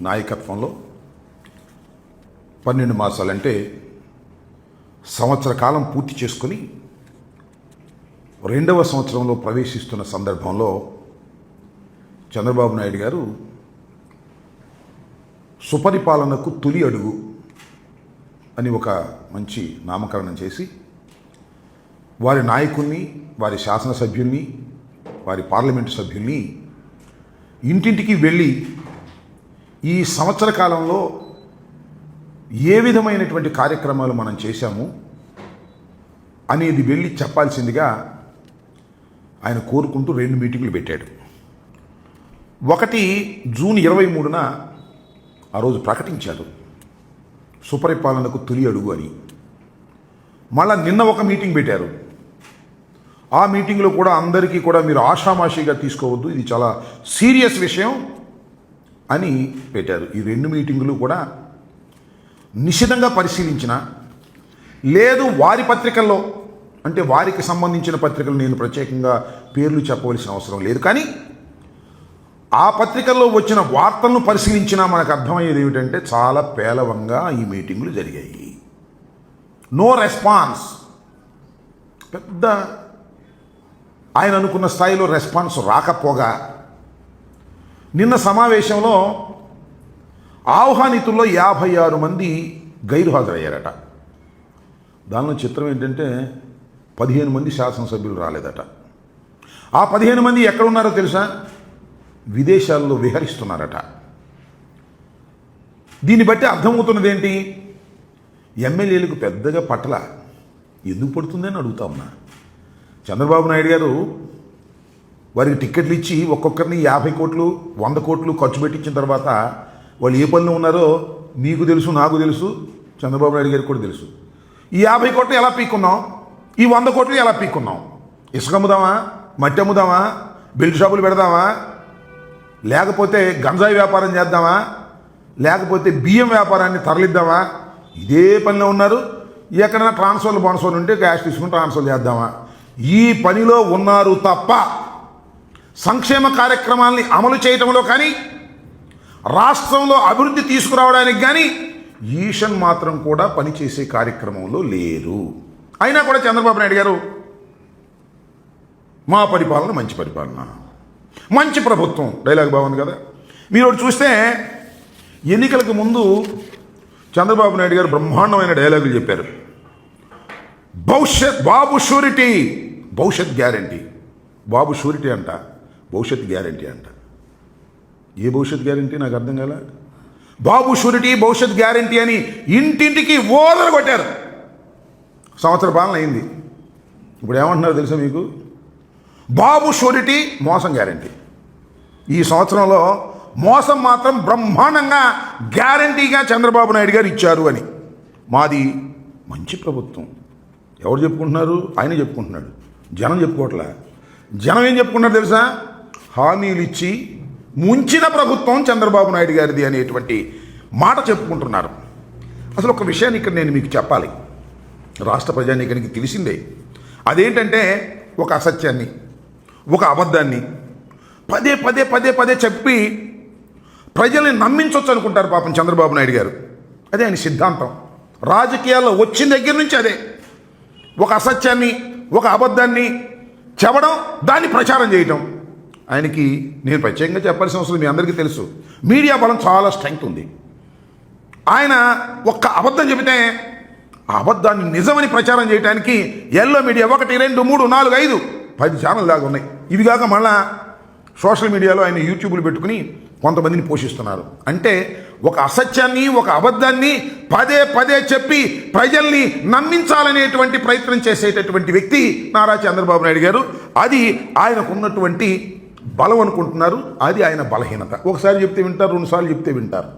నాయకత్వంలో పన్నెండు మాసాలంటే సంవత్సర కాలం పూర్తి చేసుకొని రెండవ సంవత్సరంలో ప్రవేశిస్తున్న సందర్భంలో చంద్రబాబు నాయుడు గారు సుపరిపాలనకు తొలి అడుగు అని ఒక మంచి నామకరణం చేసి వారి నాయకుల్ని వారి శాసనసభ్యుల్ని వారి పార్లమెంటు సభ్యుల్ని ఇంటింటికి వెళ్ళి ఈ సంవత్సర కాలంలో ఏ విధమైనటువంటి కార్యక్రమాలు మనం చేశాము అనేది వెళ్ళి చెప్పాల్సిందిగా ఆయన కోరుకుంటూ రెండు మీటింగులు పెట్టాడు. ఒకటి జూన్ ఇరవై మూడున ఆ రోజు ప్రకటించాడు. సుపరిపాలనకు తొలి అడుగు అని. మళ్ళా నిన్న ఒక మీటింగ్ పెట్టారు. ఆ మీటింగ్లో కూడా అందరికీ కూడా మీరు ఆషామాషిగా తీసుకోవద్దు. ఇది చాలా సీరియస్ విషయం. అని పెట్టారు. ఈ రెండు మీటింగులు కూడా నిశితంగా పరిశీలించిన లేదు వారి పత్రికల్లో అంటే వారికి సంబంధించిన పత్రికలు నేను ప్రత్యేకంగా పేర్లు చెప్పవలసిన అవసరం లేదు. కానీ ఆ పత్రికల్లో వచ్చిన వార్తలను పరిశీలించినా మనకు అర్థమయ్యేది ఏమిటంటే చాలా పేలవంగా ఈ మీటింగులు జరిగాయి. No response. పెద్ద ఆయన అనుకున్న స్థాయిలో రెస్పాన్స్ రాకపోగా నిన్న సమావేశంలో ఆహ్వానితుల్లో యాభై ఆరు మంది గైరు హాజరయ్యారట దానిలో చిత్రం ఏంటంటే పదిహేను మంది శాసనసభ్యులు రాలేదట. ఆ పదిహేను మంది ఎక్కడున్నారో తెలుసా? విదేశాల్లో విహరిస్తున్నారట. దీన్ని బట్టి అర్థమవుతున్నది ఏంటి ఎమ్మెల్యేలకు పెద్దగా పట్టల ఎందుకు పడుతుందని అడుగుతా ఉన్నా. చంద్రబాబు నాయుడు గారు వారికి టిక్కెట్లు ఇచ్చి ఒక్కొక్కరిని యాభై కోట్లు వంద కోట్లు ఖర్చు పెట్టించిన తర్వాత వాళ్ళు ఏ పనిలో ఉన్నారో మీకు తెలుసు నాకు తెలుసు చంద్రబాబు నాయుడు గారికి కూడా తెలుసు. ఈ యాభై కోట్లు ఎలా పీక్కున్నాం? ఈ వంద కోట్లు ఎలా పీక్కున్నాం? ఇసుక అమ్ముదామా? మట్టి అమ్ముదామా? బెల్ట్ షాపులు పెడదామా? లేకపోతే గంజాయి వ్యాపారం చేద్దామా? లేకపోతే బియ్యం వ్యాపారాన్ని తరలిద్దామా? ఇదే పనిలో ఉన్నారు. ఎక్కడైనా ట్రాన్స్ఫర్లు బోనస్ఫర్లు ఉంటే క్యాష్ తీసుకుని ట్రాన్స్ఫర్ చేద్దామా? ఈ పనిలో ఉన్నారు తప్ప సంక్షేమ కార్యక్రమాల్ని అమలు చేయటంలో కానీ రాష్ట్రంలో అభివృద్ధి తీసుకురావడానికి కానీ ఈషన్ మాత్రం కూడా పనిచేసే కార్యక్రమంలో లేరు. అయినా కూడా చంద్రబాబు నాయుడు గారు మా పరిపాలన మంచి పరిపాలన. మంచి ప్రభుత్వం. డైలాగ్ బాగుంది కదా? మీరు చూస్తే ఎన్నికలకు ముందు చంద్రబాబు నాయుడు గారు బ్రహ్మాండమైన డైలాగులు చెప్పారు. భవిష్యత్ బాబు షూరిటీ భవిష్యత్ గ్యారంటీ. బాబు షూరిటీ అంట. భవిష్యత్ గ్యారంటీ అంట. ఏ భవిష్యత్ గ్యారంటీ నాకు అర్థం కాల? బాబు షూరిటీ భవిష్యత్ గ్యారంటీ అని ఇంటింటికి ఓదలు కొట్టారు. సంవత్సర పాలన అయింది. ఇప్పుడు ఏమంటున్నారు తెలుసా మీకు? బాబు షూరిటీ మోసం గ్యారంటీ. ఈ సంవత్సరంలో మోసం మాత్రం బ్రహ్మాండంగా గ్యారంటీగా చంద్రబాబు నాయుడు గారు ఇచ్చారు అని. మాది మంచి ప్రభుత్వం. ఎవరు చెప్పుకుంటున్నారు? ఆయన చెప్పుకుంటున్నాడు. జనం చెప్పుకోవట్లే? జనం ఏం చెప్పుకుంటున్నారు తెలుసా? హామీలు ఇచ్చి ముంచిన ప్రభుత్వం చంద్రబాబు నాయుడు గారిది అనేటువంటి మాట చెప్పుకుంటున్నారు. అసలు ఒక విషయాన్ని ఇక్కడ నేను మీకు చెప్పాలి. రాష్ట్ర ప్రజానీకానికి తెలిసిందే. అదేంటంటే ఒక అసత్యాన్ని ఒక అబద్ధాన్ని పదే పదే పదే పదే చెప్పి ప్రజల్ని నమ్మించవచ్చు అనుకుంటారు పాపం చంద్రబాబు నాయుడు గారు. అదే ఆయన సిద్ధాంతం. రాజకీయాల్లో వచ్చిన దగ్గర నుంచి అదే. ఒక అసత్యాన్ని ఒక అబద్ధాన్ని చెప్పడం దాన్ని ప్రచారం చేయటం. ఆయనకి నేను ప్రత్యేకంగా చెప్పాల్సిన అవసరం మీ అందరికీ తెలుసు. మీడియా బలం చాలా స్ట్రెంగ్త్ ఉంది. ఆయన ఒక్క అబద్ధం చెబితే ఆ అబద్ధాన్ని నిజమని ప్రచారం చేయడానికి ఎల్లో మీడియా ఒకటి రెండు మూడు నాలుగు ఐదు పది ఛానల్ దాకా ఉన్నాయి. ఇవి కాక మళ్ళా సోషల్ మీడియాలో ఆయన యూట్యూబ్లు పెట్టుకుని కొంతమందిని పోషిస్తున్నారు. అంటే ఒక అసత్యాన్ని ఒక అబద్ధాన్ని పదే పదే చెప్పి ప్రజల్ని నమ్మించాలనేటువంటి ప్రయత్నం చేసేటటువంటి వ్యక్తి నారా చంద్రబాబు నాయుడు గారు. అది ఆయనకున్నటువంటి బలం అనుకుంటున్నారు అది ఆయన బలహీనత. ఒకసారి చెప్తే వింటారు రెండుసార్లు చెప్తే వింటారు.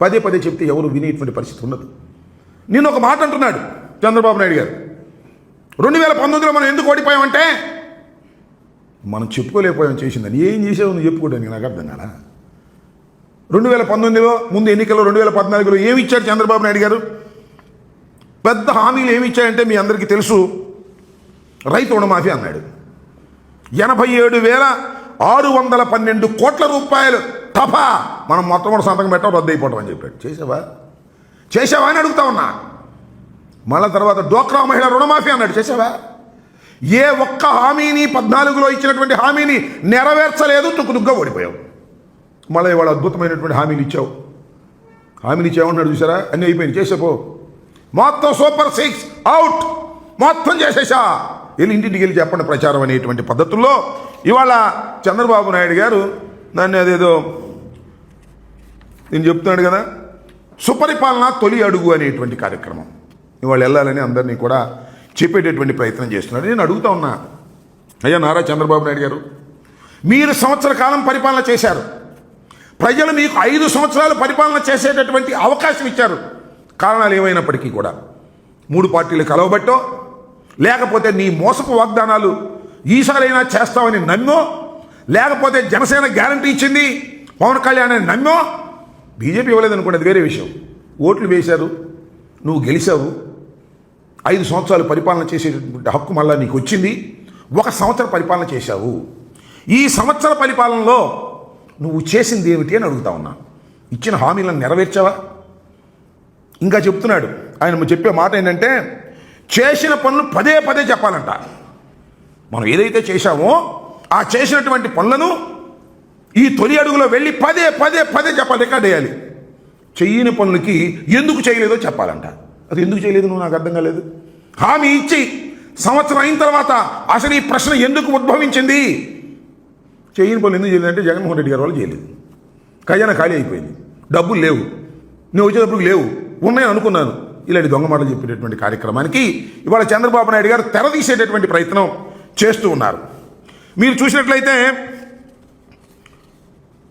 పదే పదే చెప్తే ఎవరు వినేటువంటి పరిస్థితి ఉండదు. నేను ఒక మాట అంటున్నాడు చంద్రబాబు నాయుడు గారు. రెండు వేల పంతొమ్మిదిలో మనం ఎందుకు ఓడిపోయామంటే మనం చెప్పుకోలేకపోయాం చేసిందని. ఏం చేసావు నువ్వు చెప్పుకోవడానికి? నాకు అర్థం కదా రెండు వేల పంతొమ్మిదిలో ముందు ఎన్నికల్లో రెండు వేల పద్నాలుగులో ఏమి ఇచ్చాడు చంద్రబాబు నాయుడు గారు? పెద్ద హామీలు ఏమి ఇచ్చాయంటే మీ అందరికీ తెలుసు. రైతు రుణమాఫీ అన్నాడు. ఎనభై ఏడు వేల ఆరు వందల పన్నెండు కోట్ల రూపాయలు తఫా మనం మొట్టమొదటి కూడా సంతకం పెట్టడం రద్దు అయిపోవడం అని చెప్పాడు. చేసావా? చేసావా అని అడుగుతా ఉన్నా. మళ్ళా తర్వాత డోక్రా మహిళ రుణమాఫీ అన్నాడు. చేసావా? ఏ ఒక్క హామీని పద్నాలుగులో ఇచ్చినటువంటి హామీని నెరవేర్చలేదు తుక్కుదుగ్గా ఓడిపోయావు. మళ్ళీ ఇవాళ అద్భుతమైనటువంటి హామీలు ఇచ్చావు. హామీలు ఇచ్చామన్నాడు చూసారా? అన్నీ అయిపోయింది చేసేపో. మొత్తం సూపర్ సిక్స్ అవుట్. మొత్తం చేసేసా. వెళ్ళి ఇంటింటికి వెళ్ళి చెప్పండి ప్రచారం అనేటువంటి పద్ధతుల్లో. ఇవాళ చంద్రబాబు నాయుడు గారు దాన్ని అదేదో నేను చెప్తున్నాడు కదా సుపరిపాలన తొలి అడుగు అనేటువంటి కార్యక్రమం. ఇవాళ వెళ్ళాలని అందరినీ కూడా చెప్పేటటువంటి ప్రయత్నం చేస్తున్నాడు నేను అడుగుతా ఉన్నా అయ్యా నారా చంద్రబాబు నాయుడు గారు మీరు సంవత్సర కాలం పరిపాలన చేశారు. ప్రజలు మీకు ఐదు సంవత్సరాలు పరిపాలన చేసేటటువంటి అవకాశం ఇచ్చారు. కారణాలు ఏమైనప్పటికీ కూడా మూడు పార్టీలు కలవబట్టో లేకపోతే నీ మోసపు వాగ్దానాలు ఈసారైనా చేస్తామని నమ్మో లేకపోతే జనసేన గ్యారంటీ ఇచ్చింది పవన్ కళ్యాణ్ అని నమ్మో బీజేపీ ఇవ్వలేదనుకోండి అది వేరే విషయం. ఓట్లు వేశారు నువ్వు గెలిచావు ఐదు సంవత్సరాలు పరిపాలన చేసేటటువంటి హక్కు మళ్ళా నీకు వచ్చింది ఒక సంవత్సరం పరిపాలన చేశావు. ఈ సంవత్సర పరిపాలనలో నువ్వు చేసింది ఏమిటి అని అడుగుతా ఉన్నా. ఇచ్చిన హామీలను నెరవేర్చావా? ఇంకా చెప్తున్నాడు. ఆయన చెప్పే మాట ఏంటంటే చేసిన పనులు పదే పదే చెప్పాలంట. మనం ఏదైతే చేశామో ఆ చేసినటువంటి పనులను ఈ తొలి అడుగులో వెళ్ళి పదే పదే పదే చెప్పాలి రికార్డ్ వేయాలి చెయ్యని పనులకి ఎందుకు చేయలేదో చెప్పాలంట. అది ఎందుకు చేయలేదు నువ్వు? నాకు అర్థం కాలేదు. హామీ ఇచ్చి సంవత్సరం అయిన తర్వాత అసలు ఈ ప్రశ్న ఎందుకు ఉద్భవించింది? చేయని పనులు ఎందుకు చేయలేదంటే జగన్మోహన్ రెడ్డి గారు వాళ్ళు చేయలేదు. ఖజానా ఖాళీ అయిపోయింది. డబ్బులు లేవు. నువ్వు వచ్చేటప్పుడు లేవు. ఉన్నాయని అనుకున్నాను. ఇలాంటి దొంగ మాటలు చెప్పేటటువంటి కార్యక్రమానికి ఇవాళ చంద్రబాబు నాయుడు గారు తెరదీసేటటువంటి ప్రయత్నం చేస్తూ ఉన్నారు. మీరు చూసినట్లయితే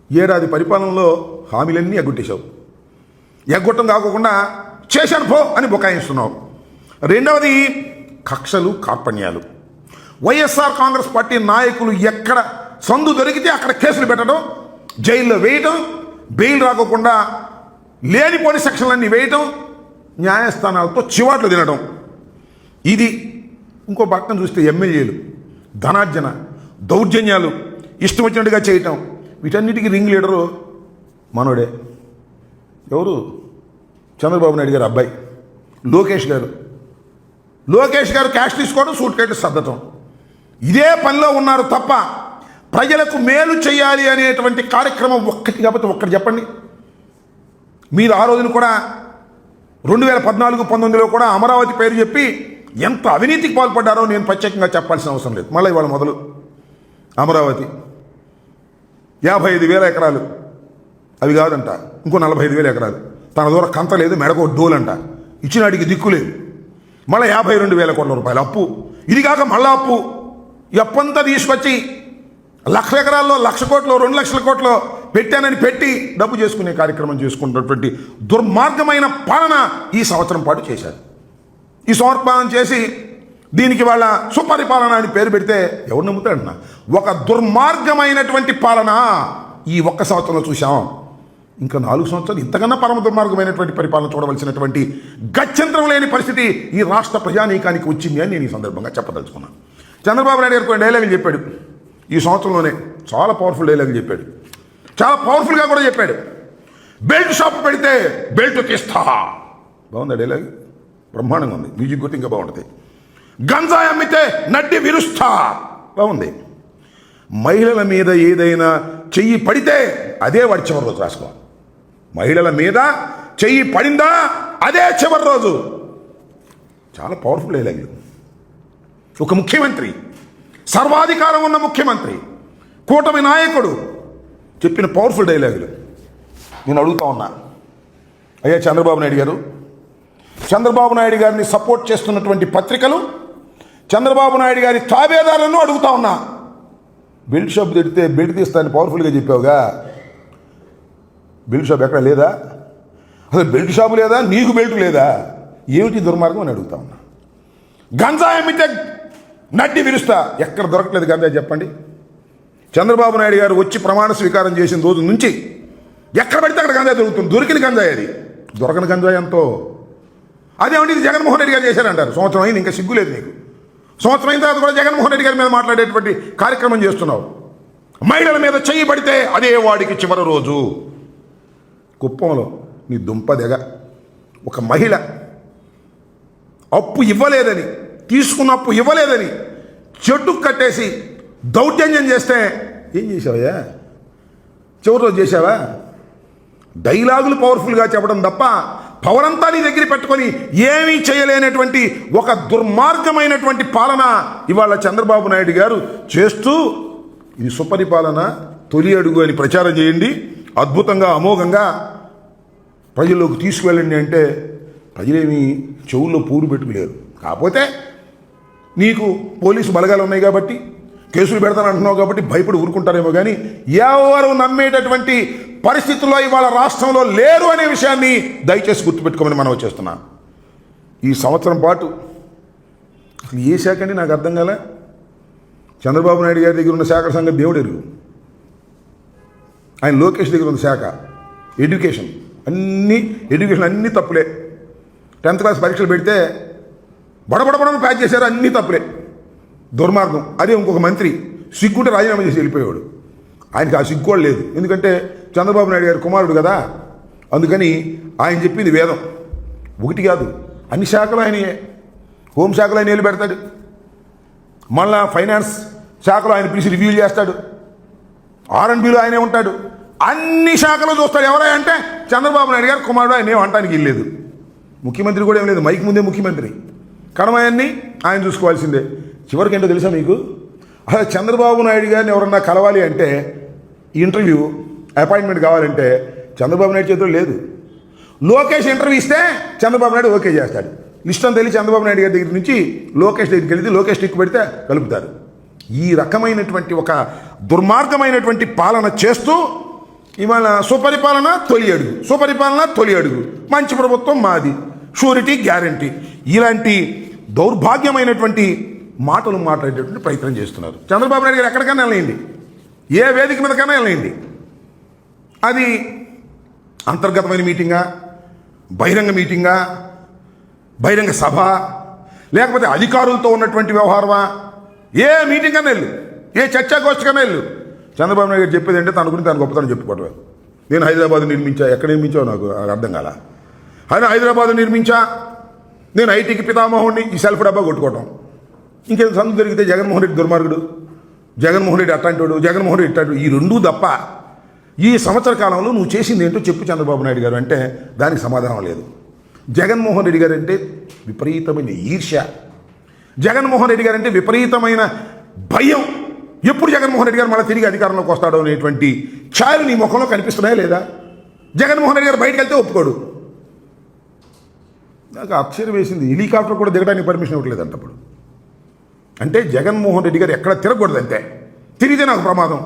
ఏడాది పరిపాలనలో హామీలన్నీ ఎగ్గొట్టేశావు. ఎగ్గొట్టం కాకుండా చేశాను పో అని బుకాయిస్తున్నావు. రెండవది కక్షలు కార్పణ్యాలు వైఎస్ఆర్ కాంగ్రెస్ పార్టీ నాయకులు ఎక్కడ సందు దొరికితే అక్కడ కేసులు పెట్టడం జైల్లో వేయటం బెయిల్ రాకోకుండా లేనిపోని సెక్షన్లన్నీ వేయటం న్యాయస్థానాలతో చివాట్లు తినడం. ఇది ఇంకో పక్కన చూస్తే ఎమ్మెల్యేలు ధనార్జన దౌర్జన్యాలు ఇష్టం వచ్చినట్టుగా చేయటం. వీటన్నిటికీ రింగ్ లీడరు మనోడే. ఎవరు? చంద్రబాబు నాయుడు గారు అబ్బాయి. లోకేష్ గారు. లోకేష్ గారు క్యాష్ తీసుకోవడం సూట్ కేటు సర్దటం. ఇదే పనిలో ఉన్నారు తప్ప ప్రజలకు మేలు చేయాలి అనేటువంటి కార్యక్రమం ఒక్కటి కాబట్టి ఒక్కటి చెప్పండి. మీరు ఆ రోజున కూడా రెండు వేల పద్నాలుగు పంతొమ్మిదిలో కూడా అమరావతి పేరు చెప్పి ఎంత అవినీతికి పాల్పడ్డారో నేను ప్రత్యేకంగా చెప్పాల్సిన అవసరం లేదు. మళ్ళీ ఇవాళ మొదలు. అమరావతి. యాభై ఐదు వేల ఎకరాలు. అవి కాదంట. ఇంకో నలభై ఐదు వేల ఎకరాలు. తన దూరం కంత లేదు మెడకో డోలంట ఇచ్చినాడికి దిక్కు లేదు. మళ్ళీ యాభై రెండు వేల కోట్ల రూపాయలు అప్పు. ఇది కాక మళ్ళా అప్పు. ఎప్పంతా అప్పంతా తీసుకొచ్చి లక్ష ఎకరాల్లో లక్ష కోట్లు రెండు లక్షల కోట్లు పెట్టానని పెట్టి డబ్బు చేసుకునే కార్యక్రమం చేసుకున్నటువంటి దుర్మార్గమైన పాలన ఈ సంవత్సరం పాటు చేశారు. ఈ సమర్పణం చేసి దీనికి వాళ్ళ సుపరిపాలన అని పేరు పెడితే ఎవరు నమ్ముతాడన్నా ఒక దుర్మార్గమైనటువంటి పాలన ఈ ఒక్క సంవత్సరంలో చూసాం ఇంకా నాలుగు సంవత్సరాలు ఇంతకన్నా పరమ దుర్మార్గమైనటువంటి పరిపాలన చూడవలసినటువంటి గత్యంతరం లేని పరిస్థితి ఈ రాష్ట్ర ప్రజానీకానికి వచ్చింది అని నేను ఈ సందర్భంగా చెప్పదలుచుకున్నాను. చంద్రబాబు నాయుడు గారు కొన్ని డైలాగులు చెప్పాడు. ఈ సంవత్సరంలోనే చాలా పవర్ఫుల్ డైలాగులు చెప్పాడు. చాలా పవర్ఫుల్గా కూడా చెప్పాడు. బెల్ట్ షాప్ పెడితే బెల్ట్ తీస్తా. బాగుందా డైలాగ్ బ్రహ్మాండంగా ఉంది. మ్యూజిక్ గుర్తు ఇంకా బాగుంటుంది. గంజాయి అమ్మితే నడ్డి విరుస్తా. బాగుంది. మహిళల మీద ఏదైనా చెయ్యి పడితే అదే వాడి చివరి రోజు రాసుకో మహిళల మీద చెయ్యి పడిందా అదే చివరి రోజు. చాలా పవర్ఫుల్ డైలాగ్ ఒక ముఖ్యమంత్రి సర్వాధికారం ఉన్న ముఖ్యమంత్రి కూటమి నాయకుడు చెప్పిన పవర్ఫుల్ డైలాగులు నేను అడుగుతా ఉన్నా. అయ్యా చంద్రబాబు నాయుడు గారు చంద్రబాబు నాయుడు గారిని సపోర్ట్ చేస్తున్నటువంటి పత్రికలు చంద్రబాబు నాయుడు గారి తాబేదారులను అడుగుతా ఉన్నా. బిల్డ్ షాప్ తిడితే బెల్ట్ తీస్తానని పవర్ఫుల్గా చెప్పావుగా. బిల్డ్ షాప్ ఎక్కడ లేదా? అసలు బెల్ట్ షాపు లేదా? నీకు బెల్ట్ లేదా? ఏమిటి దుర్మార్గం అని అడుగుతా ఉన్నా. గంజాయి అమ్మితే నడ్డి విరుస్తా. ఎక్కడ దొరకలేదు గంజాయి చెప్పండి. చంద్రబాబు నాయుడు గారు వచ్చి ప్రమాణ స్వీకారం చేసిన రోజు నుంచి ఎక్కడ పడితే అక్కడ గంజాయి దొరుకుతుంది. దొరికిన గంజాయి అది. దొరకని గంజాయి ఎంతో. అదేమంటే ఇది జగన్మోహన్ రెడ్డి గారు చేశారంటారు. సంవత్సరం అయింది ఇంకా సిగ్గులేదు నీకు. సంవత్సరం అయిన తర్వాత కూడా జగన్మోహన్ రెడ్డి గారి మీద మాట్లాడేటువంటి కార్యక్రమం చేస్తున్నావు. మహిళల మీద చేయబడితే అదే వాడికి చివరి రోజు. కుప్పంలో నీ దుంపదెగ ఒక మహిళ అప్పు ఇవ్వలేదని తీసుకున్న అప్పు ఇవ్వలేదని చెట్టు కట్టేసి దౌర్జన్యం చేస్తే ఏం చేసావయ్యా? చివరిలో చేసావా? డైలాగులు పవర్ఫుల్గా చెప్పడం తప్ప పవర్ అంతా నీ దగ్గర పెట్టుకొని ఏమీ చేయలేనటువంటి ఒక దుర్మార్గమైనటువంటి పాలన ఇవాళ చంద్రబాబు నాయుడు గారు చేస్తూ ఇది సుపరిపాలన తొలి అడుగు అని ప్రచారం చేయండి. అద్భుతంగా అమోఘంగా ప్రజల్లోకి తీసుకువెళ్ళండి అంటే ప్రజలేమి చెవుల్లో పూరు పెట్టుకోలేరు. కాకపోతే నీకు పోలీసు బలగాలు ఉన్నాయి కాబట్టి కేసులు పెడతానంటున్నావు కాబట్టి భయపడి ఊరుకుంటారేమో కానీ ఎవరు నమ్మేటటువంటి పరిస్థితుల్లో ఇవాళ రాష్ట్రంలో లేరు అనే విషయాన్ని దయచేసి గుర్తుపెట్టుకోమని మనం చేస్తున్నాం. ఈ సంవత్సరం పాటు అసలు ఏ శాఖ అండి నాకు అర్థం కాలే? చంద్రబాబు నాయుడు గారి దగ్గర ఉన్న శాఖ సంగతి దేవుడు ఎరుగు. ఆయన లోకేష్ దగ్గర ఉన్న శాఖ ఎడ్యుకేషన్ అన్ని ఎడ్యుకేషన్ అన్నీ తప్పులే. టెన్త్ క్లాస్ పరీక్షలు పెడితే బడబడబడని ప్యాక్ చేశారు అన్నీ తప్పులే దుర్మార్గం. అదే ఇంకొక మంత్రి సిగ్గుంటే రాజీనామా చేసి వెళ్ళిపోయాడు ఆయనకి ఆ సిగ్గు కూడా లేదు. ఎందుకంటే చంద్రబాబు నాయుడు గారి కుమారుడు కదా. అందుకని ఆయన చెప్పింది వేదం. ఒకటి కాదు. అన్ని శాఖలు ఆయనయే హోంశాఖలో ఆయన వెళ్ళి పెడతాడు. మళ్ళా ఫైనాన్స్ శాఖలో ఆయన పిలిచి రివ్యూ చేస్తాడు. ఆర్ఎండ్బీలో ఆయనే ఉంటాడు. అన్ని శాఖలు చూస్తాడు. ఎవరై అంటే చంద్రబాబు నాయుడు గారు కుమారుడు. ఆయన ఏం అంటానికి వెళ్ళలేదు ముఖ్యమంత్రి కూడా ఏం లేదు. మైక్ ముందే ముఖ్యమంత్రి. కడమాయన్ని ఆయన చూసుకోవాల్సిందే. చివరికి ఏంటో తెలుసా మీకు? అసలు చంద్రబాబు నాయుడు గారిని ఎవరన్నా కలవాలి అంటే ఇంటర్వ్యూ అపాయింట్మెంట్ కావాలంటే చంద్రబాబు నాయుడు చేతిలో లేదు. లోకేష్ ఇంటర్వ్యూ ఇస్తే చంద్రబాబు నాయుడు ఓకే చేస్తాడు. లిస్ట్ అంతా వెళ్ళి చంద్రబాబు నాయుడు గారి దగ్గర నుంచి లోకేష్ దగ్గరికి వెళితే లోకేష్ టిక్ పెడితే కలుపుతారు. ఈ రకమైనటువంటి ఒక దుర్మార్గమైనటువంటి పాలన చేస్తూ ఇవాళ సుపరిపాలన తొలి అడుగు సుపరిపాలన తొలి అడుగు. మంచి ప్రభుత్వం మాది షూరిటీ గ్యారంటీ. ఇలాంటి దౌర్భాగ్యమైనటువంటి మాటలు మాట్లాడేటటువంటి ప్రయత్నం చేస్తున్నారు. చంద్రబాబు నాయుడు గారు ఎక్కడికైనా వెళ్ళండి ఏ వేదిక మీదకైనా వెళ్ళండి అది అంతర్గతమైన మీటింగా బహిరంగ మీటింగా బహిరంగ సభ లేకపోతే అధికారులతో ఉన్నటువంటి వ్యవహారమా? ఏ మీటింగ్ కన్నా వెళ్ళు. ఏ చర్చాగోష్ఠి కన్నా వెళ్ళు. చంద్రబాబు నాయుడు గారు చెప్పేది అంటే తన గురించి తన గొప్పతనం చెప్పుకోవటం నేను హైదరాబాద్ నిర్మించా ఎక్కడ నిర్మించావు నాకు అర్థం కాల? ఆయన హైదరాబాద్ నిర్మించా నేను ఐటీకి పితామహుడిని ఈ సెల్ఫ్ డబ్బా కొట్టుకోవటం. ఇంకేం సందు దొరికితే జగన్మోహన్ రెడ్డి దుర్మార్గుడు జగన్మోహన్ రెడ్డి అట్లాంటివాడు జగన్మోహన్ రెడ్డి ఇట్లాంటి ఈ రెండూ తప్ప ఈ సంవత్సర కాలంలో నువ్వు చేసింది ఏంటో చెప్పు చంద్రబాబు నాయుడు గారు అంటే దానికి సమాధానం లేదు. జగన్మోహన్ రెడ్డి గారు అంటే విపరీతమైన ఈర్ష్య. జగన్మోహన్ రెడ్డి గారు అంటే విపరీతమైన భయం. ఎప్పుడు జగన్మోహన్ రెడ్డి గారు మళ్ళీ తిరిగి అధికారంలోకి వస్తాడో అనేటువంటి ఛాయలు నీ ముఖంలో కనిపిస్తున్నాయా లేదా? జగన్మోహన్ రెడ్డి గారు బయటకు వెళ్తే ఒప్పుకోడు. నాకు ఆశ్చర్యం వేసింది. హెలికాప్టర్ కూడా దిగడానికి పర్మిషన్ ఇవ్వట్లేదంట అప్పుడు. అంటే జగన్మోహన్ రెడ్డి గారు ఎక్కడ తిరగకూడదు అంతే తిరిగితే నాకు ప్రమాదం.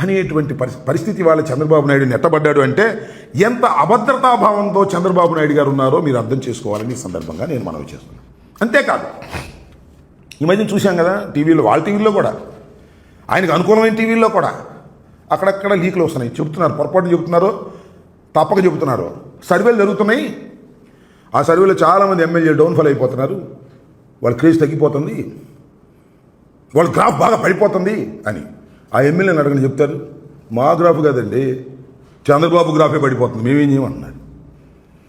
అనేటువంటి పరిస్- పరిస్థితి వాళ్ళ చంద్రబాబు నాయుడు నెట్టబడ్డాడు అంటే ఎంత అభద్రతాభావంతో చంద్రబాబు నాయుడు గారు ఉన్నారో మీరు అర్థం చేసుకోవాలని సందర్భంగా నేను మనవి చేస్తున్నాను అంతేకాదు ఈ మధ్యన చూశాం కదా టీవీలో వాళ్ళ టీవీలో కూడా. ఆయనకు అనుకూలమైన టీవీల్లో కూడా. అక్కడక్కడ లీకులు వస్తున్నాయి. చెబుతున్నారు పొరపాటు చెబుతున్నారు తప్పక చెబుతున్నారు. సర్వేలు జరుగుతున్నాయి. ఆ సర్వేలో చాలామంది ఎమ్మెల్యే డౌన్ఫాల్ అయిపోతున్నారు. వాళ్ళ క్రేజ్ తగ్గిపోతుంది. వాళ్ళ గ్రాఫ్ బాగా పడిపోతుంది అని. ఆ ఎమ్మెల్యేని అడగని చెప్తారు. మా గ్రాఫ్ కాదండి. చంద్రబాబు గ్రాఫే పడిపోతుంది మేమేం చేయమంటున్నాడు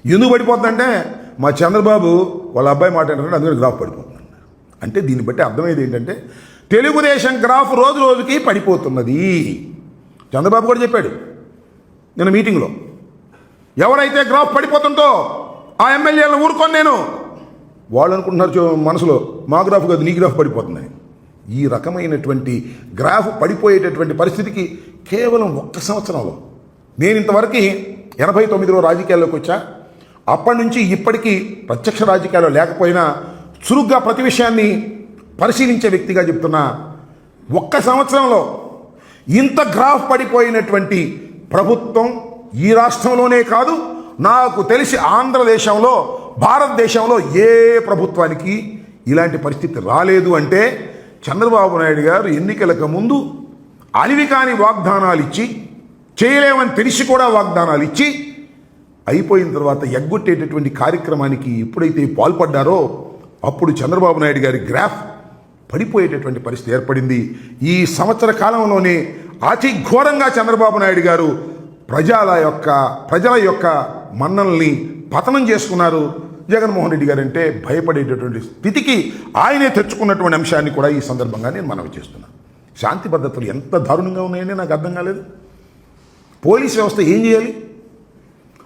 ఎందుకు పడిపోతుందంటే మా చంద్రబాబు వాళ్ళ అబ్బాయి మాట ఏంటంటే అందుకని గ్రాఫ్ పడిపోతుంది అంటే దీన్ని బట్టి అర్థమయ్యేది ఏంటంటే తెలుగుదేశం గ్రాఫ్ రోజు రోజుకి పడిపోతున్నది. చంద్రబాబు కూడా చెప్పాడు నిన్న మీటింగ్లో. ఎవరైతే గ్రాఫ్ పడిపోతుందో ఆ ఎమ్మెల్యేలను ఊరుకొని నేను. వాళ్ళు అనుకుంటున్నారు మనసులో మా గ్రాఫ్ కాదు నీ గ్రాఫ్ పడిపోతుందని. ఈ రకమైనటువంటి గ్రాఫ్ పడిపోయేటటువంటి పరిస్థితికి కేవలం ఒక్క సంవత్సరంలో. నేను ఇంతవరకు ఎనభై తొమ్మిదిలో రాజకీయాల్లోకి వచ్చా. అప్పటి నుంచి ఇప్పటికీ ప్రత్యక్ష రాజకీయాల్లో లేకపోయినా చురుగ్గా ప్రతి విషయాన్ని పరిశీలించే వ్యక్తిగా చెప్తున్నా. ఒక్క సంవత్సరంలో ఇంత గ్రాఫ్ పడిపోయినటువంటి ప్రభుత్వం ఈ రాష్ట్రంలోనే కాదు నాకు తెలిసి ఆంధ్రదేశంలో భారతదేశంలో ఏ ప్రభుత్వానికి ఇలాంటి పరిస్థితి రాలేదు అంటే చంద్రబాబు నాయుడు గారు ఎన్నికలకు ముందు అలివి కాని వాగ్దానాలు ఇచ్చి చేయలేమని తెలిసి కూడా వాగ్దానాలు ఇచ్చి అయిపోయిన తర్వాత ఎగ్గొట్టేటటువంటి కార్యక్రమానికి ఎప్పుడైతే పాల్పడ్డారో అప్పుడు చంద్రబాబు నాయుడు గారి గ్రాఫ్ పడిపోయేటటువంటి పరిస్థితి ఏర్పడింది. ఈ సంవత్సర కాలంలోనే అతి ఘోరంగా చంద్రబాబు నాయుడు గారు ప్రజల యొక్క ప్రజల యొక్క మన్నల్ని పతనం చేసుకున్నారు. జగన్మోహన్ రెడ్డి గారు అంటే భయపడేటటువంటి స్థితికి ఆయనే తెచ్చుకున్నటువంటి అంశాన్ని కూడా ఈ సందర్భంగా నేను మనవి చేస్తున్నాను. శాంతి భద్రతలు ఎంత దారుణంగా ఉన్నాయని నాకు అర్థం కాలేదు. పోలీస్ వ్యవస్థ ఏం చేయాలి?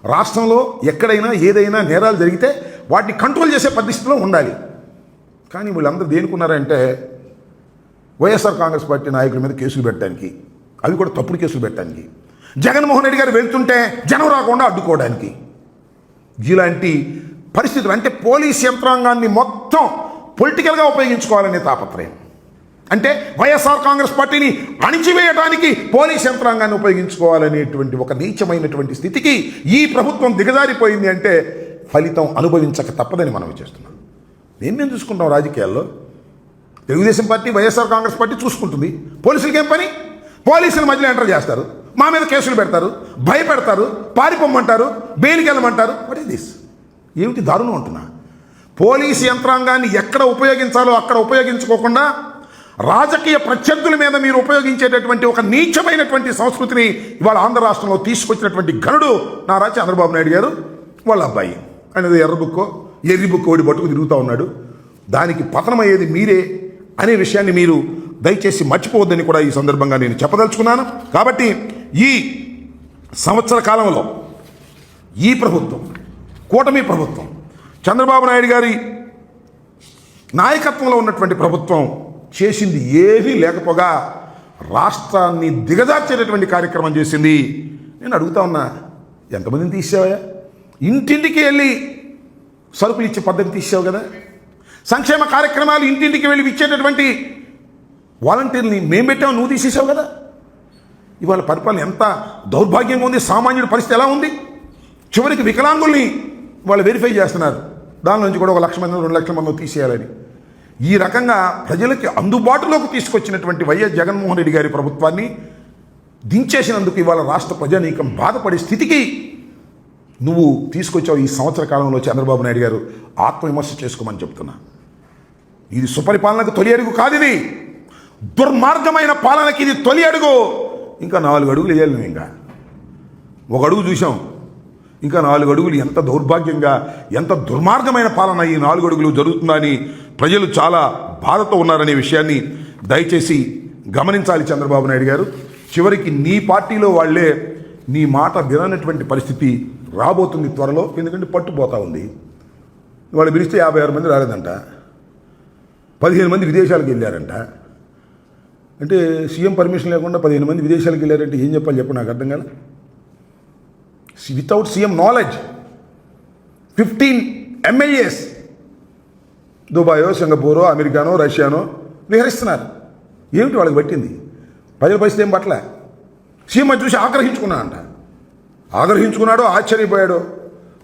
రాష్ట్రంలో ఎక్కడైనా ఏదైనా నేరాలు జరిగితే వాటిని కంట్రోల్ చేసే పరిస్థితిలో ఉండాలి. కానీ వీళ్ళందరూ దేనికున్నారంటే వైఎస్ఆర్ కాంగ్రెస్ పార్టీ నాయకుల మీద కేసులు పెట్టడానికి. అవి కూడా తప్పుడు కేసులు పెట్టడానికి. జగన్మోహన్ రెడ్డి గారు వెళ్తుంటే జనం రాకుండా అడ్డుకోవడానికి. ఇలాంటి పరిస్థితులు అంటే పోలీస్ యంత్రాంగాన్ని మొత్తం పొలిటికల్గా ఉపయోగించుకోవాలనే తాపత్రయం. అంటే వైఎస్ఆర్ కాంగ్రెస్ పార్టీని అణిచివేయడానికి పోలీస్ యంత్రాంగాన్ని ఉపయోగించుకోవాలనేటువంటి ఒక నీచమైనటువంటి స్థితికి ఈ ప్రభుత్వం దిగజారిపోయింది అంటే ఫలితం అనుభవించక తప్పదని మనం చేస్తున్నాం. నేను మేము చూసుకుంటాం రాజకీయాల్లో? Telugu Desam party YSR Congress party చూసుకుంటుంది. పోలీసులకి ఏం పని? పోలీసుల మధ్యలో ఎంటర్ చేస్తారు. మా మీద కేసులు పెడతారు. భయపెడతారు. పారిపోమ్మంటారు. బెయిల్కి వెళ్ళమంటారు. వాట్ ఈస్ దిస్ ఏమిటి దారుణం అంటున్నా? పోలీసు యంత్రాంగాన్ని ఎక్కడ ఉపయోగించాలో అక్కడ ఉపయోగించుకోకుండా రాజకీయ ప్రత్యర్థుల మీద మీరు ఉపయోగించేటటువంటి ఒక నీచమైనటువంటి సంస్కృతిని ఇవాళ ఆంధ్ర రాష్ట్రంలో తీసుకొచ్చినటువంటి ఘనుడు నారా చంద్రబాబు నాయుడు గారు వాళ్ళ అబ్బాయి. అనేది ఎర్ర బుక్కో ఎర్రి బుక్ ఓడి పట్టుకు తిరుగుతూ ఉన్నాడు. దానికి పతనమయ్యేది మీరే అనే విషయాన్ని మీరు దయచేసి మర్చిపోవద్దని కూడా ఈ సందర్భంగా నేను చెప్పదలుచుకున్నాను. కాబట్టి ఈ సంవత్సర కాలంలో ఈ ప్రభుత్వం కూటమి ప్రభుత్వం. చంద్రబాబు నాయుడు గారి నాయకత్వంలో ఉన్నటువంటి ప్రభుత్వం చేసింది ఏమీ లేకపోగా రాష్ట్రాన్ని దిగజార్చేటటువంటి కార్యక్రమం చేసింది. నేను అడుగుతా ఉన్నా ఎంతమందిని తీసావా ఇంటింటికి వెళ్ళి సరుకులు ఇచ్చే పద్ధతి తీసావు కదా? సంక్షేమ కార్యక్రమాలు ఇంటింటికి వెళ్ళి ఇచ్చేటటువంటి వాలంటీర్ని మేము పెట్టాము? నువ్వు తీసేసావు కదా? ఇవాళ పరిపాలన ఎంత దౌర్భాగ్యంగా ఉంది సామాన్యుడి పరిస్థితి ఎలా ఉంది? చివరికి వికలాంగుల్ని వాళ్ళు వెరిఫై చేస్తున్నారు. దాని నుంచి కూడా ఒక లక్ష మంది రెండు లక్షల మంది తీసేయాలని. ఈ రకంగా ప్రజలకి అందుబాటులోకి తీసుకొచ్చినటువంటి వైఎస్ జగన్మోహన్ రెడ్డి గారి ప్రభుత్వాన్ని దించేసినందుకు ఇవాళ రాష్ట్ర ప్రజానీకం బాధపడే స్థితికి నువ్వు తీసుకొచ్చావు ఈ సంవత్సర కాలంలో చంద్రబాబు నాయుడు గారు. ఆత్మవిమర్శ చేసుకోమని చెప్తున్నా. ఇది సుపరిపాలనకు తొలి అడుగు కాదు ఇది. దుర్మార్గమైన పాలనకి ఇది తొలి అడుగు. ఇంకా నాలుగు అడుగులు వేయాలి ఇంకా. ఒక అడుగు చూసాం. ఇంకా నాలుగు అడుగులు ఎంత దౌర్భాగ్యంగా ఎంత దుర్మార్గమైన పాలన ఈ నాలుగు అడుగులు జరుగుతుందని ప్రజలు చాలా బాధతో ఉన్నారనే విషయాన్ని దయచేసి గమనించాలి చంద్రబాబు నాయుడు గారు. చివరికి నీ పార్టీలో వాళ్ళే నీ మాట విననటువంటి పరిస్థితి రాబోతుంది త్వరలో ఎందుకంటే పట్టుపోతా ఉంది. వాళ్ళు పిలిస్తే యాభై ఆరు మంది రాలేదంట. పదిహేను మంది విదేశాలకు వెళ్ళారంట. అంటే సీఎం పర్మిషన్ లేకుండా పదిహేను మంది విదేశాలకు వెళ్ళారంటే ఏం చెప్పాలి చెప్పు నాకు అర్థం కదా without CM knowledge fifteen MLAs దుబాయో సింగపూరో అమెరికానో రష్యానో విహరిస్తున్నారు. ఏమిటి వాళ్ళకి పట్టింది? ప్రజల పరిస్థితి ఏం పట్ల? సీఎం చూసి చూసి ఆగ్రహించుకున్నాడంట. ఆగ్రహించుకున్నాడో ఆశ్చర్యపోయాడో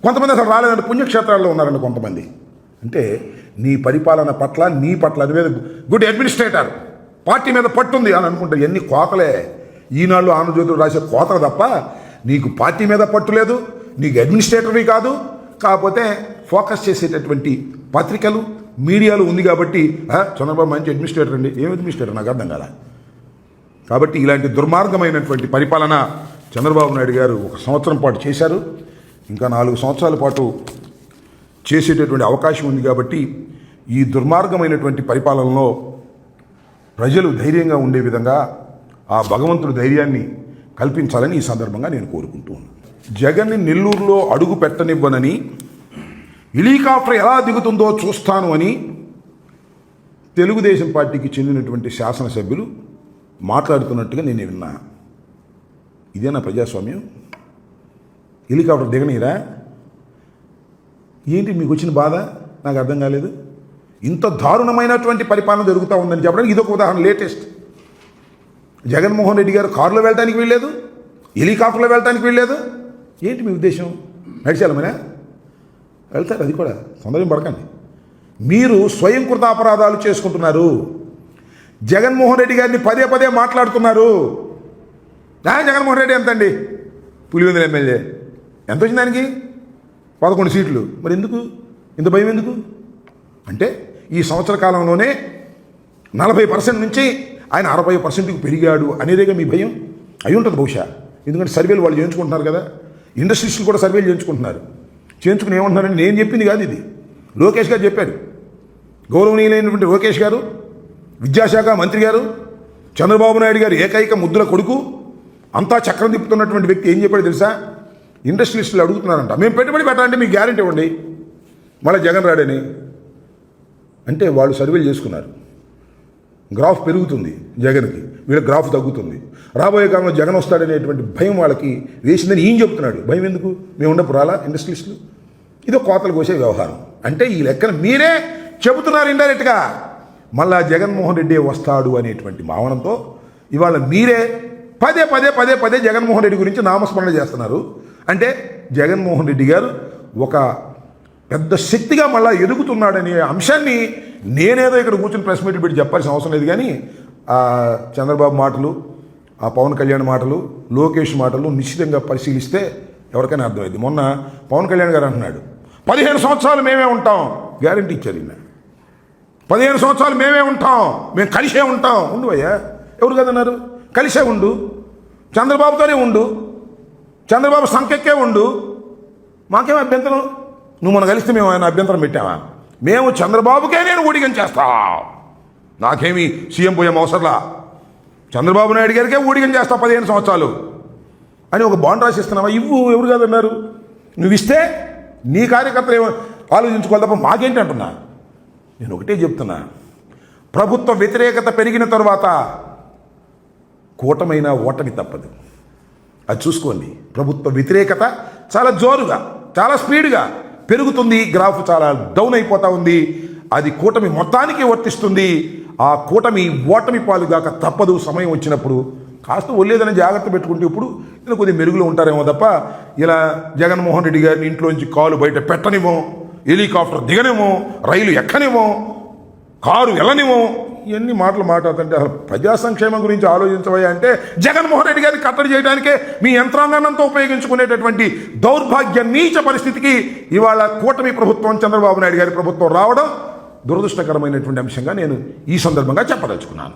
కొంతమంది అసలు రాలేదంటే పుణ్యక్షేత్రాల్లో ఉన్నారండి కొంతమంది. అంటే నీ పరిపాలన పట్ల నీ పట్ల అది మీద గుడ్ అడ్మినిస్ట్రేటర్ పార్టీ మీద పట్టుంది అని అనుకుంటే ఎన్ని కోతలే ఈనాళ్ళు ఆంధ్రజ్యోతులు రాసే కోతలు తప్ప నీకు పార్టీ మీద పట్టు లేదు నీకు అడ్మినిస్ట్రేటరీ కాదు. కాకపోతే ఫోకస్ చేసేటటువంటి పత్రికలు మీడియాలు ఉంది కాబట్టి చంద్రబాబు మంచి అడ్మినిస్ట్రేటర్ అండి. ఏం అడ్మినిస్ట్రేటర్ నాకు అర్థం కదా కాబట్టి ఇలాంటి దుర్మార్గమైనటువంటి పరిపాలన చంద్రబాబు నాయుడు గారు ఒక సంవత్సరం పాటు చేశారు. ఇంకా నాలుగు సంవత్సరాల పాటు చేసేటటువంటి అవకాశం ఉంది కాబట్టి ఈ దుర్మార్గమైనటువంటి పరిపాలనలో ప్రజలు ధైర్యంగా ఉండే విధంగా ఆ భగవంతుడు ధైర్యాన్ని కల్పించాలని ఈ సందర్భంగా నేను కోరుకుంటూ ఉన్నాను. జగన్ని నెల్లూరులో అడుగు పెట్టనివ్వనని హెలికాప్టర్ ఎలా దిగుతుందో చూస్తాను అని తెలుగుదేశం పార్టీకి చెందినటువంటి శాసనసభ్యులు మాట్లాడుతున్నట్టుగా నేను విన్నా. ఇదేనా ప్రజాస్వామ్యం? హెలికాప్టర్ దిగనీరా? ఏంటి మీకు వచ్చిన బాధ? నాకు అర్థం కాలేదు. ఇంత దారుణమైనటువంటి పరిపాలన జరుగుతూ ఉందని చెప్పడానికి ఇదొక ఉదాహరణ లేటెస్ట్ జగన్మోహన్ రెడ్డి గారు కారులో వెళ్ళడానికి వీల్లేదు? హెలికాప్టర్లో వెళ్ళడానికి వీల్లేదు? ఏంటి మీ ఉద్దేశం? నడిచేయాలమనే? వెళ్తారు అది కూడా. తొందరగా పడకండి. మీరు స్వయంకృత అపరాధాలు చేసుకుంటున్నారు. జగన్మోహన్ రెడ్డి గారిని పదే పదే మాట్లాడుతున్నారు. జగన్మోహన్ రెడ్డి ఎంత అండి పులివెందుల ఎమ్మెల్యే. ఎంత వచ్చింది దానికి? పదకొండు సీట్లు. మరి ఎందుకు? ఇంత భయం ఎందుకు? అంటే ఈ సంవత్సర కాలంలోనే నలభై పర్సెంట్ నుంచి ఆయన అరవై పర్సెంట్కి పెరిగాడు అనేదేగా మీ భయం? అయి ఉంటుంది బహుశా. ఎందుకంటే సర్వేలు వాళ్ళు చేయించుకుంటున్నారు కదా. ఇండస్ట్రీస్లు కూడా సర్వేలు చేయించుకుంటున్నారు. చేయించుకుని ఏమంటున్నారని నేను చెప్పింది కాదు ఇది. లోకేష్ గారు చెప్పాడు గౌరవనీయులైనటువంటి లోకేష్ గారు విద్యాశాఖ మంత్రి గారు చంద్రబాబు నాయుడు గారు ఏకైక ముద్దుల కొడుకు అంతా చక్రం తిప్పుతున్నటువంటి వ్యక్తి ఏం చెప్పాడు తెలుసా? ఇండస్ట్రియలిస్టులు అడుగుతున్నారంట. మేము పెట్టుబడి పెట్టాలంటే మీకు గ్యారెంటీ ఇవ్వండి. మళ్ళీ జగన్ రాడని. అంటే వాళ్ళు సర్వేలు చేసుకున్నారు. గ్రాఫ్ పెరుగుతుంది జగన్కి వీళ్ళ గ్రాఫ్ తగ్గుతుంది. రాబోయే కాలంలో జగన్ వస్తాడనేటువంటి భయం వాళ్ళకి వేసిందని ఈయన చెప్తున్నాడు. భయం ఎందుకు? మేము ఉండప్పుడు రాలా ఇండస్ట్రీస్లు? ఇదో కోతలు కోసే వ్యవహారం. అంటే ఈ లెక్కన మీరే చెబుతున్నారు ఇండైరెక్ట్గా మళ్ళా జగన్మోహన్ రెడ్డి వస్తాడు అనేటువంటి భావనతో ఇవాళ మీరే పదే పదే పదే పదే జగన్మోహన్ రెడ్డి గురించి నామస్మరణ చేస్తున్నారు. అంటే జగన్మోహన్ రెడ్డి గారు ఒక పెద్ద శక్తిగా మళ్ళా ఎదుగుతున్నాడనే అంశాన్ని నేనేదో ఇక్కడ కూర్చుని ప్రెస్ మీట్ పెట్టి చెప్పాల్సిన అవసరం లేదు కానీ ఆ చంద్రబాబు మాటలు ఆ పవన్ కళ్యాణ్ మాటలు లోకేష్ మాటలు నిశ్చితంగా పరిశీలిస్తే ఎవరికైనా అర్థమైంది. మొన్న పవన్ కళ్యాణ్ గారు అంటున్నాడు పదిహేను సంవత్సరాలు మేమే ఉంటాం. గ్యారంటీ ఇచ్చారు ఈయన. పదిహేను సంవత్సరాలు మేమే ఉంటాం మేము కలిసే ఉంటాం. ఉండు అయ్యా. ఎవరు కదన్నారు? కలిసే ఉండు. చంద్రబాబుతోనే ఉండు. చంద్రబాబు సంఖ్యకే ఉండు. మాకేం అభ్యంతరం? నువ్వు మనం కలిస్తే మేము ఆయన అభ్యంతరం పెట్టావా? మేము చంద్రబాబుకే నేను ఊడిగం చేస్తా. నాకేమి సీఎం పోయాం అవసరంలా? చంద్రబాబు నాయుడు గారికే ఊడిగం చేస్తా పదిహేను సంవత్సరాలు. అని ఒక బాండ్ రాసిస్తున్నావా? ఇవ్వు ఎవరు కాదన్నారు నువ్వు ఇస్తే నీ కార్యకర్తలు ఏమో ఆలోచించుకోవాలి తప్ప మాకేంటి అంటున్నా? నేను ఒకటే చెప్తున్నా. ప్రభుత్వ వ్యతిరేకత పెరిగిన తర్వాత కూటమైన ఓటమి తప్పదు. అది చూసుకోండి. ప్రభుత్వ వ్యతిరేకత చాలా జోరుగా చాలా స్పీడ్గా పెరుగుతుంది గ్రాఫ్ చాలా డౌన్ అయిపోతా ఉంది. అది కూటమి మొత్తానికి వర్తిస్తుంది. ఆ కూటమి ఓటమి పాలుగాక తప్పదు. సమయం వచ్చినప్పుడు కాస్త ఒళ్ళేదని జాగ్రత్త పెట్టుకుంటే ఇప్పుడు ఇలా కొద్దిగా మెరుగులు ఉంటారేమో తప్ప ఇలా జగన్మోహన్ రెడ్డి గారిని ఇంట్లోంచి కాలు బయట పెట్టనివ్వం హెలికాప్టర్ దిగనేమో రైలు ఎక్కనివ్వం కారు వెళ్ళనివ్వం ఇవన్నీ మాటలు మాట్లాడుతుంటే అసలు ప్రజా సంక్షేమం గురించి ఆలోచించవయ్యా అంటే జగన్మోహన్ రెడ్డి గారిని కట్టడి చేయడానికే మీ యంత్రాంగానంతా ఉపయోగించుకునేటటువంటి దౌర్భాగ్య నీచ పరిస్థితికి ఇవాళ కూటమి ప్రభుత్వం చంద్రబాబు నాయుడు గారి ప్రభుత్వం రావడం దురదృష్టకరమైనటువంటి అంశంగా నేను ఈ సందర్భంగా చెప్పదలుచుకున్నాను.